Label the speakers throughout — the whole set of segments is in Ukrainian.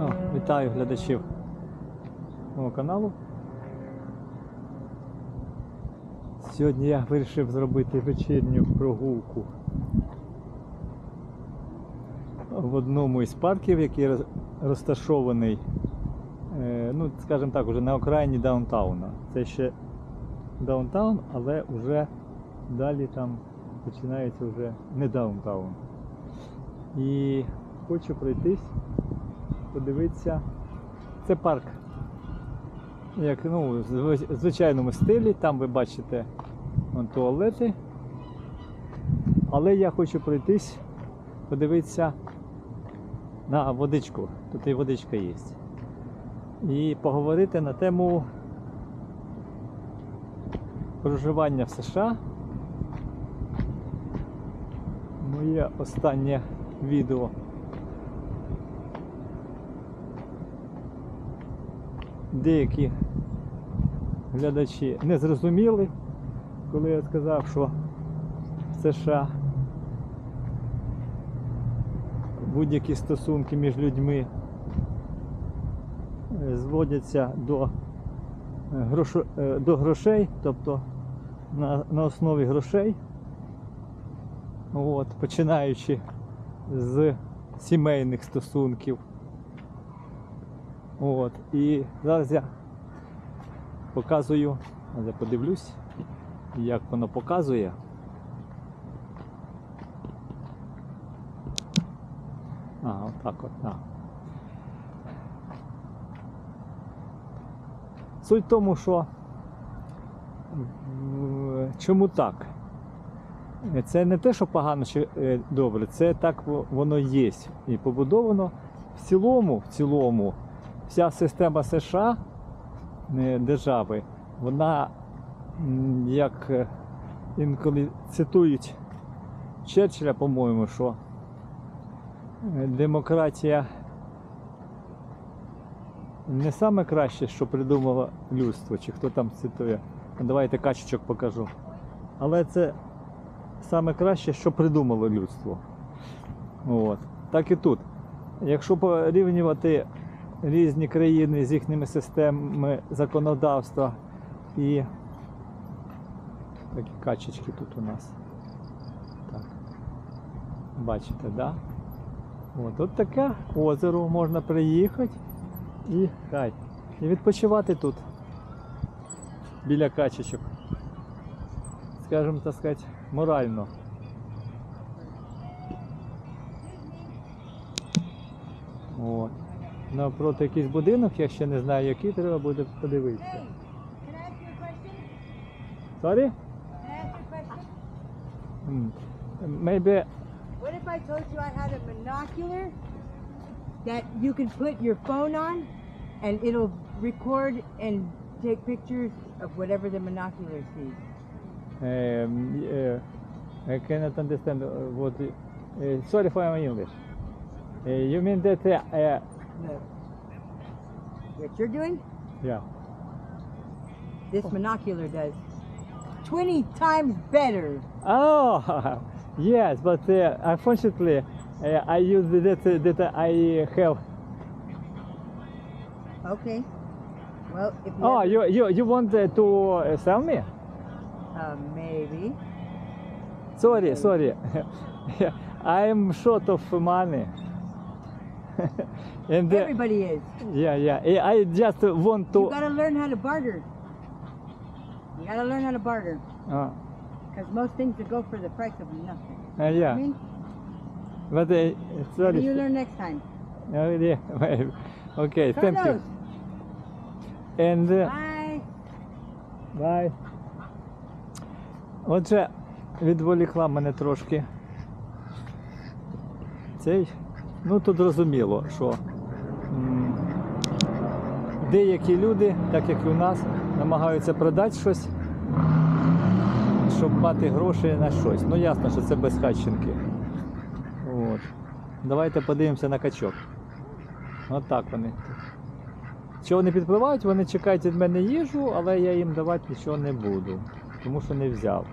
Speaker 1: Ну, вітаю глядачів мого каналу. Сьогодні я вирішив зробити вечірню прогулку в одному із парків, який розташований, е, ну, скажімо так, уже на окраїні даунтауна. Це ще даунтаун, але вже далі там починається вже не даунтаун. І хочу пройтись, подивитися. Це парк. Як ну, в звичайному стилі, там ви бачите вон, туалети. Але я хочу пройтись, подивитися на водичку. Тут і водичка є. І поговорити на тему проживання в США. Моє останнє відео. Деякі глядачі не зрозуміли, коли я сказав, що в США будь-які стосунки між людьми е, зводяться до, грошо- е, до грошей, тобто на, на основі грошей. От, починаючи з сімейних стосунків. От, і зараз я показую, я подивлюсь, як воно показує. А, отак от, так. Суть в тому, що чому так? Це не те, що погано чи е, добре, це так воно є. І побудовано в цілому, в цілому, вся система США держави, вона, як е, інколи цитують Черчилля, по-моєму, що е, демократія не саме краще, що придумало людство, чи хто там цитує. Давайте качечок покажу. Але це саме краще, що придумало людство. От. Так і тут. Якщо порівнювати різні країни з їхніми системами законодавства і такі качечки тут у нас. Так. Бачите, да? От, от таке озеро можна приїхати і, хай, і відпочивати тут біля качечок скажімо так сказати, морально. Навпроти якийсь будинок, я ще не знаю який, треба буде подивитися.
Speaker 2: Can I ask you a question?
Speaker 1: Sorry?
Speaker 2: Can I ask you a question?
Speaker 1: Hmm. Maybe
Speaker 2: What if I told you I had a binocular that you can put your phone on and it'll record and take pictures of whatever the binocular sees?
Speaker 1: um, uh, I cannot understand uh, what. Uh, sorry for my English. Uh, you mean that? Uh,
Speaker 2: what you're doing?
Speaker 1: yeah.
Speaker 2: This monocular does 20 times better.
Speaker 1: Oh, yes, but uh, unfortunately, uh, I use that that I have.
Speaker 2: Okay. Well, if you
Speaker 1: Oh, you you you want uh, to uh, sell me?
Speaker 2: uh, maybe.
Speaker 1: Sorry, sorry. I'm short of money. and uh,
Speaker 2: Everybody is.
Speaker 1: yeah, yeah. I just want
Speaker 2: You
Speaker 1: to.
Speaker 2: gotta learn how to barter. You gotta learn how to barter.
Speaker 1: Uh,
Speaker 2: Because most things will go for the price of nothing.
Speaker 1: uh,
Speaker 2: I
Speaker 1: yeah,
Speaker 2: mean,
Speaker 1: but uh,
Speaker 2: maybe
Speaker 1: sorry.
Speaker 2: you learn next time.
Speaker 1: Oh, yeah. okay, thank you.
Speaker 2: Carlos,
Speaker 1: And uh,
Speaker 2: Bye.
Speaker 1: Бай. Отже, відволікла мене трошки. Цей. Ну тут зрозуміло, що деякі люди, так як і у нас, намагаються продати щось, щоб мати гроші на щось. Ну ясно, що це безхатченки. От. Давайте подивимося на качок. От так вони. Що вони підпливають, вони чекають від мене їжу, але я їм давати нічого не буду, тому що не взяв.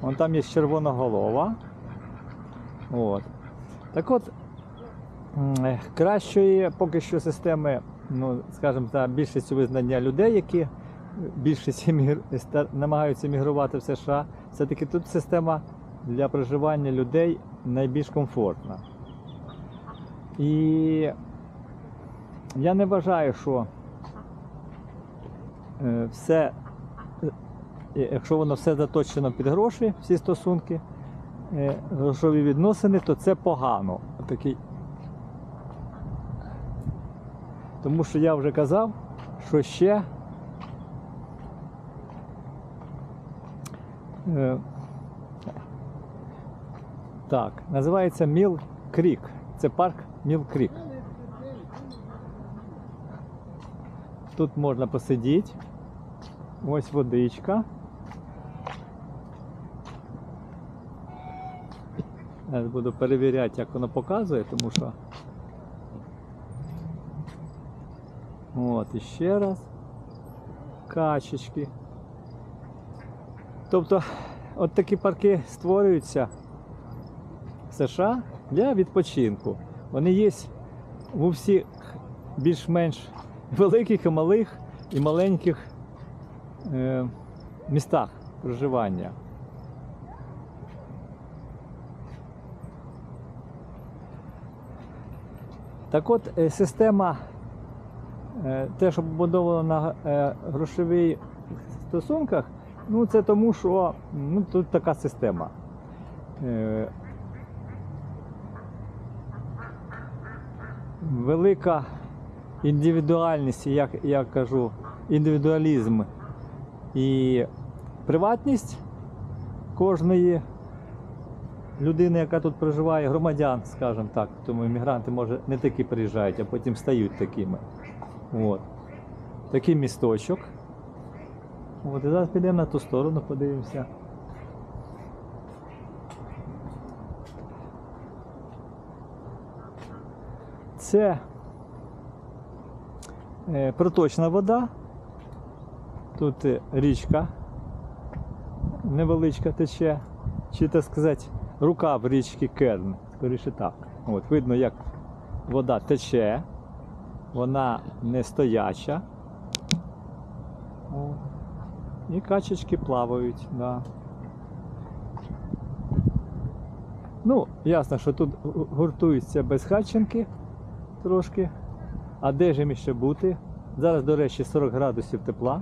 Speaker 1: Вон там є червона голова. От. Так от, кращої поки що системи, ну, скажімо, за більшістю визнання людей, які більшість намагаються емігрувати в США, все-таки тут система для проживання людей найбільш комфортна. І я не вважаю, що е, все, е, якщо воно все заточено під гроші, всі стосунки, е, грошові відносини, то це погано. Такий. Тому що я вже казав, що ще е, так, називається Міл Крік. Це парк Міл Крік. Тут можна посидіти. Ось водичка. Зараз буду перевіряти, як воно показує, тому що. От, і ще раз. Качечки. Тобто, от такі парки створюються в США для відпочинку. Вони є у всіх більш-менш великих і малих і маленьких е, містах проживання. Так от е, система, те, що побудовано на е, грошових стосунках, ну це тому, що ну, тут така система. Е, велика індивідуальність, як я кажу, індивідуалізм і приватність кожної людини, яка тут проживає, громадян, скажімо так, тому іммігранти, може, не такі приїжджають, а потім стають такими. От. Такий місточок. От, і зараз підемо на ту сторону, подивимося. Це е, проточна вода. Тут е, річка невеличка тече, чи так сказати, рукав річки Керн, скоріше так. От, видно, як вода тече, вона не стояча. От. І качечки плавають. Да. Ну, ясно, що тут гу- гуртуються безхатченки трошки. А де ж їм ще бути? Зараз, до речі, 40 градусів тепла.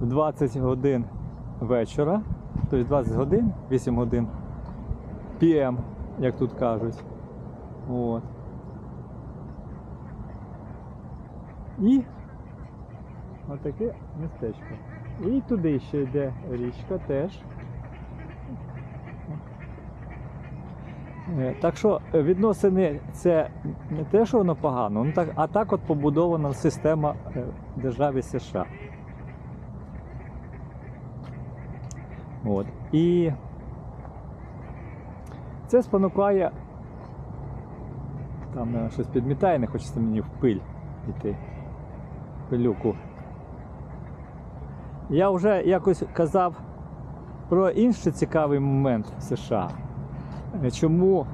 Speaker 1: В 20 годин вечора, тобто 20 годин, 8 годин PM, як тут кажуть. От. І отаке містечко. І туди ще йде річка теж. Е, Так що е, відносини це не те, що воно погано, ну так, а так от побудована система е, в державі США. От. І це спонукає. Там щось підмітає, не хочеться мені в пиль йти. Пилюку. Я вже якось казав про інший цікавий момент в США. Е, Чому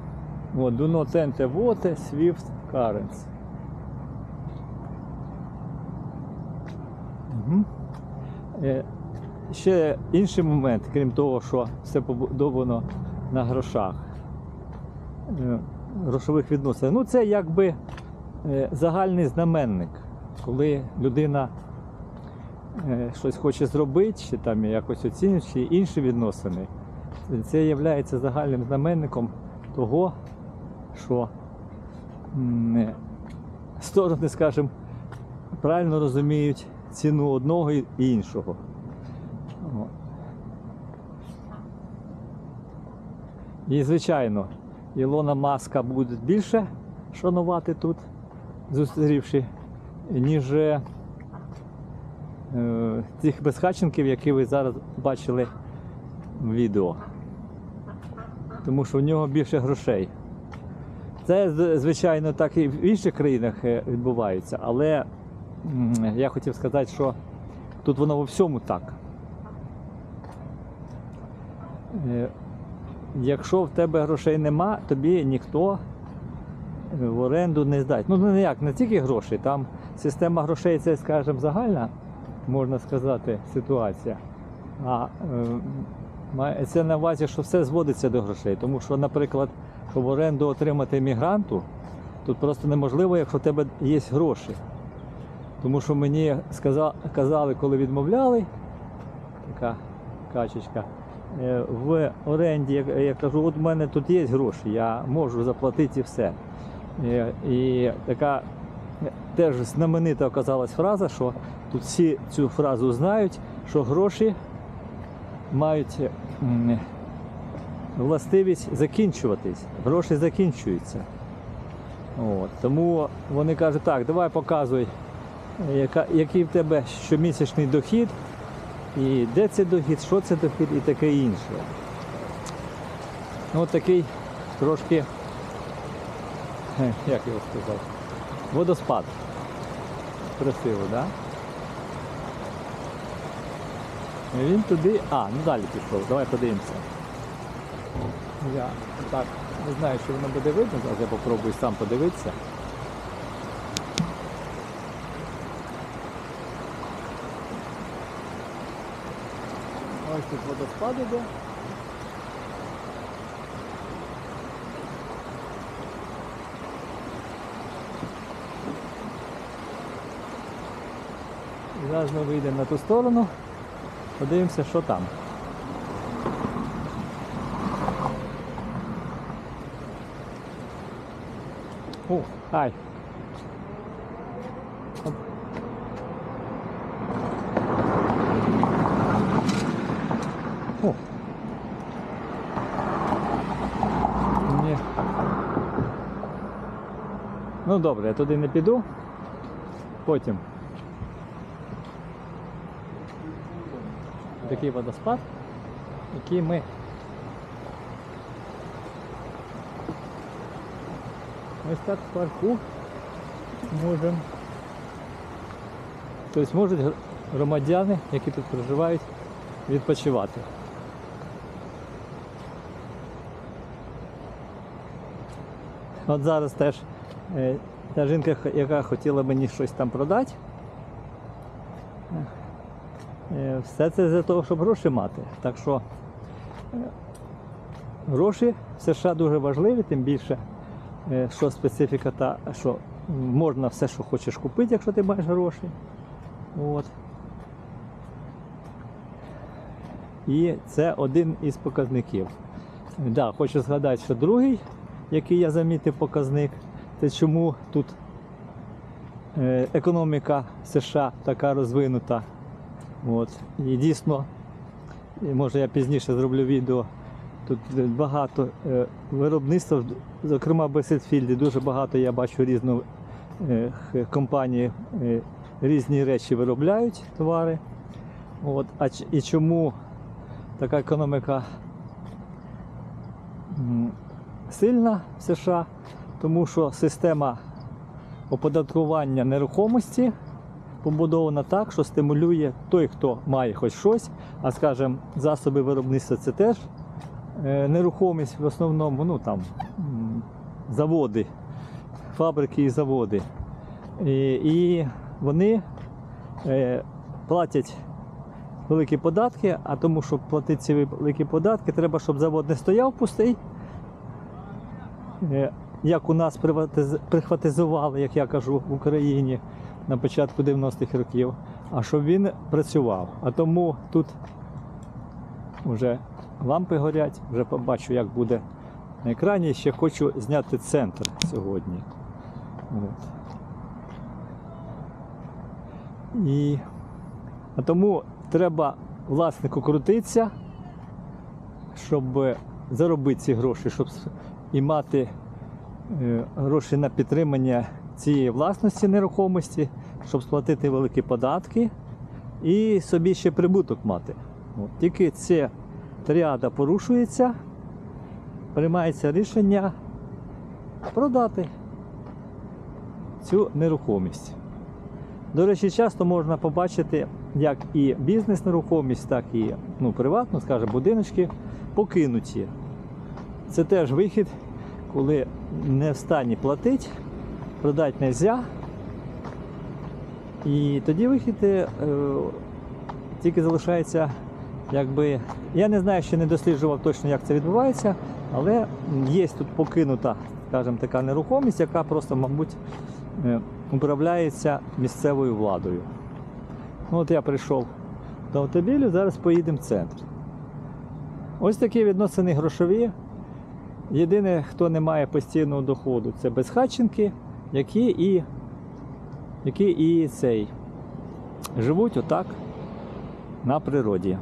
Speaker 1: от, do not enter water, Swift currents. Угу. Ще інший момент, крім того, що все побудовано на грошах, е, грошових відносинах. Ну, це якби загальний знаменник, коли людина е, щось хоче зробити, чи там якось оцінює, чи інші відносини. Це є загальним знаменником того, що е, сторони, скажімо, правильно розуміють ціну одного і іншого. І, звичайно, Ілона Маска буде більше шанувати тут, зустрівши, ніж е, тих безхатченків, які ви зараз бачили в відео. Тому що в нього більше грошей. Це, звичайно, так і в інших країнах е, відбувається, але я хотів сказати, що тут воно во всьому так. Е, якщо в тебе грошей нема, тобі ніхто е, в оренду не здасть. Ну не як, не тільки грошей, там система грошей це, скажімо, загальна, можна сказати, ситуація. А е, це на увазі, що все зводиться до грошей. Тому що, наприклад, щоб оренду отримати мігранту, тут просто неможливо, якщо в тебе є гроші. Тому що мені казали, коли відмовляли, така качечка, е, в оренді, я, кажу, от в мене тут є гроші, я можу заплатити і все. Е, І така теж знаменита оказалась фраза, що тут всі цю фразу знають, що гроші мають властивість закінчуватись. Гроші закінчуються. От. Тому вони кажуть, так, давай показуй, яка, який в тебе щомісячний дохід, і де це дохід, що це дохід і таке інше. Ну, от такий трошки, як його сказати, водоспад. Красиво, так? Да? І Він туди. А, ну далі пішов. Давай подивимося. Я так не знаю, що воно буде видно, зараз я попробую сам подивитися. Ось тут водоспад іде. Зараз ми вийдемо на ту сторону, подивимося, що там. О, ай. О. Ні. Ну добре, я туди не піду. Потім. Такий водоспад, який ми ось так в парку можемо. Тобто можуть громадяни, які тут проживають, відпочивати. От зараз теж е, та жінка, яка хотіла мені щось там продати, е, все це для того, щоб гроші мати. Так що е, гроші в США дуже важливі, тим більше, е, що специфіка та, що можна все, що хочеш купити, якщо ти маєш гроші. От. І це один із показників. Да, хочу згадати, що другий, який я замітив показник, це чому тут е, економіка США така розвинута. От. І дійсно, може я пізніше зроблю відео. Тут е, багато е, виробництва, зокрема в Бесетфілді, дуже багато я бачу різну е, е, різні речі виробляють товари. От. А і чому така економіка сильна в США? Тому що система оподаткування нерухомості побудована так, що стимулює той, хто має хоч щось, а скажімо, засоби виробництва це теж е, нерухомість в основному, ну там заводи, фабрики і заводи. І, і вони е, платять великі податки, а тому, щоб платити ці великі податки, треба, щоб завод не стояв пустий. Е, Як у нас прихватизували, як я кажу, в Україні на початку 90-х років, а щоб він працював. А тому тут вже лампи горять, вже побачу, як буде на екрані. Ще хочу зняти центр сьогодні. От. І а тому треба власнику крутитися, щоб заробити ці гроші, щоб і мати е, гроші на підтримання цієї власності нерухомості, щоб сплатити великі податки і собі ще прибуток мати. От. Тільки ця тріада порушується, приймається рішення продати цю нерухомість. До речі, часто можна побачити, як і бізнес-нерухомість, так і ну, приватно, скажімо, будиночки покинуті. це теж вихід, коли не в стані платити, продати не можна. І тоді вихід е, тільки залишається, якби. Я не знаю, ще не досліджував точно, як це відбувається, але є тут покинута, скажімо, така нерухомість, яка просто, мабуть, е, управляється місцевою владою. Ну, от я прийшов до автомобілю, зараз поїдемо в центр. Ось такі відносини грошові. Єдине, хто не має постійного доходу, це безхатченки, які і, які і цей живуть отак на природі.